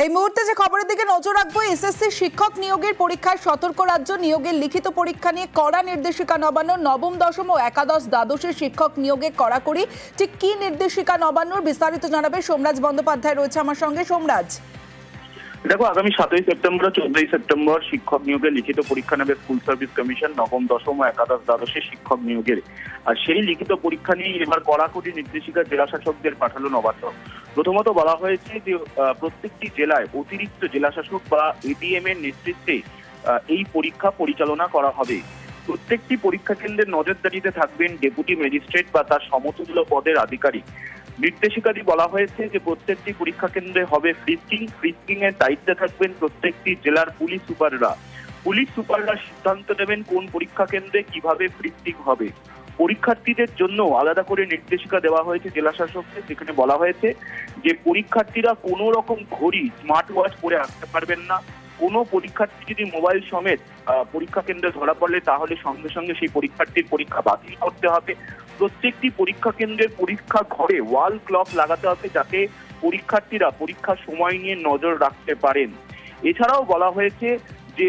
এই মুহূর্তে যে খবরের দিকে নজর রাখব, এসএসসি শিক্ষক নিয়োগের পরীক্ষার সতর্ক রাজ্য নিয়োগের লিখিত পরীক্ষা নিয়ে কড়া নির্দেশিকা নবান্ন। নবম, দশম ও একাদশ দ্বাদশের শিক্ষক নিয়োগে কড়াকড়ি। ঠিক কি নির্দেশিকা নবান্নর বিস্তারিত জানাবে সোমরাজ বন্দ্যোপাধ্যায় রয়েছে আমার সঙ্গে। সোমরাজ। দেখো, আগামী সাতই সেপ্টেম্বর, চোদ্দই সেপ্টেম্বর শিক্ষক নিয়োগে লিখিত পরীক্ষা নেবে স্কুল সার্ভিস কমিশন নবম, দশম ও একাদশ দ্বাদশে শিক্ষক নিয়োগের। আর সেই লিখিত পরীক্ষা নিয়ে এবার কড়াকড়ি নির্দেশিকা জেলা শাসকদের পাঠালো নবান্ন। প্রথমত বলা হয়েছে যে প্রত্যেকটি জেলায় অতিরিক্ত জেলাশাসক বা এডিএম এর নেতৃত্বে এই পরীক্ষা পরিচালনা করা হবে। প্রত্যেকটি পরীক্ষা কেন্দ্রের নজরদারিতে থাকবেন ডেপুটি ম্যাজিস্ট্রেট বা তার সমতুল্য পদের আধিকারিক। নির্দেশিকাদি বলা হয়েছে যে, প্রত্যেকটি পরীক্ষা কেন্দ্রে হবে ফ্রিস্কিং ফ্রিস্কিং এর দায়িত্বে থাকবেন প্রত্যেকটি জেলার পুলিশ সুপাররা। পুলিশ সুপাররা সিদ্ধান্ত নেবেন কোন পরীক্ষা কেন্দ্রে কীভাবে ফ্রিস্কিং হবে। পরীক্ষার্থীদের জন্য আলাদা করে নির্দেশিকা দেওয়া হয়েছে জেলা শাসককে যেখানে বলা হয়েছে যে, পরীক্ষার্থীরা কোনো রকম ঘড়ি স্মার্ট ওয়াচ পরে আসতে পারবেন না। কোনো পরীক্ষার্থী যদি মোবাইল সমেত পরীক্ষা কেন্দ্রে ধরা পড়লে, তাহলে সঙ্গে সঙ্গে সেই পরীক্ষার্থীর পরীক্ষা বাতিল করতে হবে। প্রত্যেকটি পরীক্ষা কেন্দ্রের পরীক্ষা ঘরে ওয়াল ক্লক লাগাতে হবে যাতে পরীক্ষার্থীরা পরীক্ষার সময় নিয়ে নজর রাখতে পারেন। এছাড়াও বলা হয়েছে যে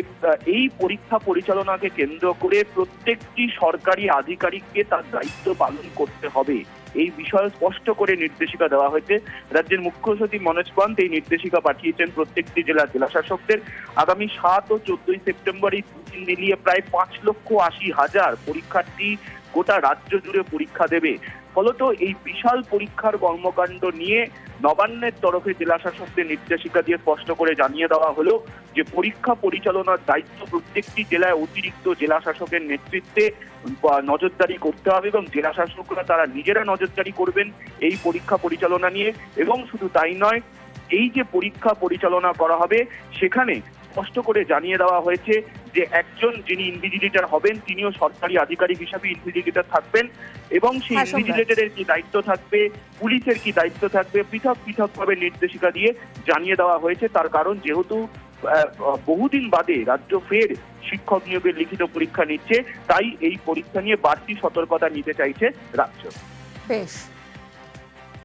এই পরীক্ষা পরিচালনাকে কেন্দ্র করে প্রত্যেকটি সরকারি আধিকারিককে তার দায়িত্ব পালন করতে হবে। এই বিষয়ে স্পষ্ট করে নির্দেশিকা দেওয়া হয়েছে। রাজ্যের মুখ্য সচিব মনোজ পান্ত এই নির্দেশিকা পাঠিয়েছেন প্রত্যেকটি জেলা জেলাশাসকদের। আগামী সাত ও চোদ্দই সেপ্টেম্বর এই দুদিন মিলিয়ে প্রায় পাঁচ লক্ষ আশি হাজার পরীক্ষার্থী গোটা রাজ্য জুড়ে পরীক্ষা দেবে। ফলত এই বিশাল পরীক্ষার কর্মকাণ্ড নিয়ে নবান্নের তরফে জেলা শাসকদের নির্দেশিকা দিয়ে স্পষ্ট করে জানিয়ে দেওয়া হলো যে পরীক্ষা পরিচালনার দায়িত্ব প্রত্যেকটি জেলায় অতিরিক্ত জেলা শাসকের নেতৃত্বে নজরদারি করতে হবে এবং জেলা শাসকরা তারা নিজেরা নজরদারি করবেন এই পরীক্ষা পরিচালনা নিয়ে। এবং শুধু তাই নয়, এই যে পরীক্ষা পরিচালনা করা হবে, সেখানে স্পষ্ট করে জানিয়ে দেওয়া হয়েছে যে একজন যিনি ইনভিজিলেটর হবেন তিনিও সরকারি আধিকারিক হিসাবে ইনভিজিলেটর থাকবেন এবং সেই হ্যাঁ, ইনভিজিলেটরের কি দায়িত্ব থাকবে পুলিশের কি দায়িত্ব থাকবে পৃথক পৃথক ভাবে নির্দেশিকা দিয়ে জানিয়ে দেওয়া হয়েছে। তার কারণ যেহেতু বহুদিন বাদে রাজ্য ফের শিক্ষক নিয়োগের লিখিত পরীক্ষা নিচ্ছে তাই এই পরীক্ষা নিয়ে বাড়তি সতর্কতা নিতে চাইছে রাজ্য। বেশ।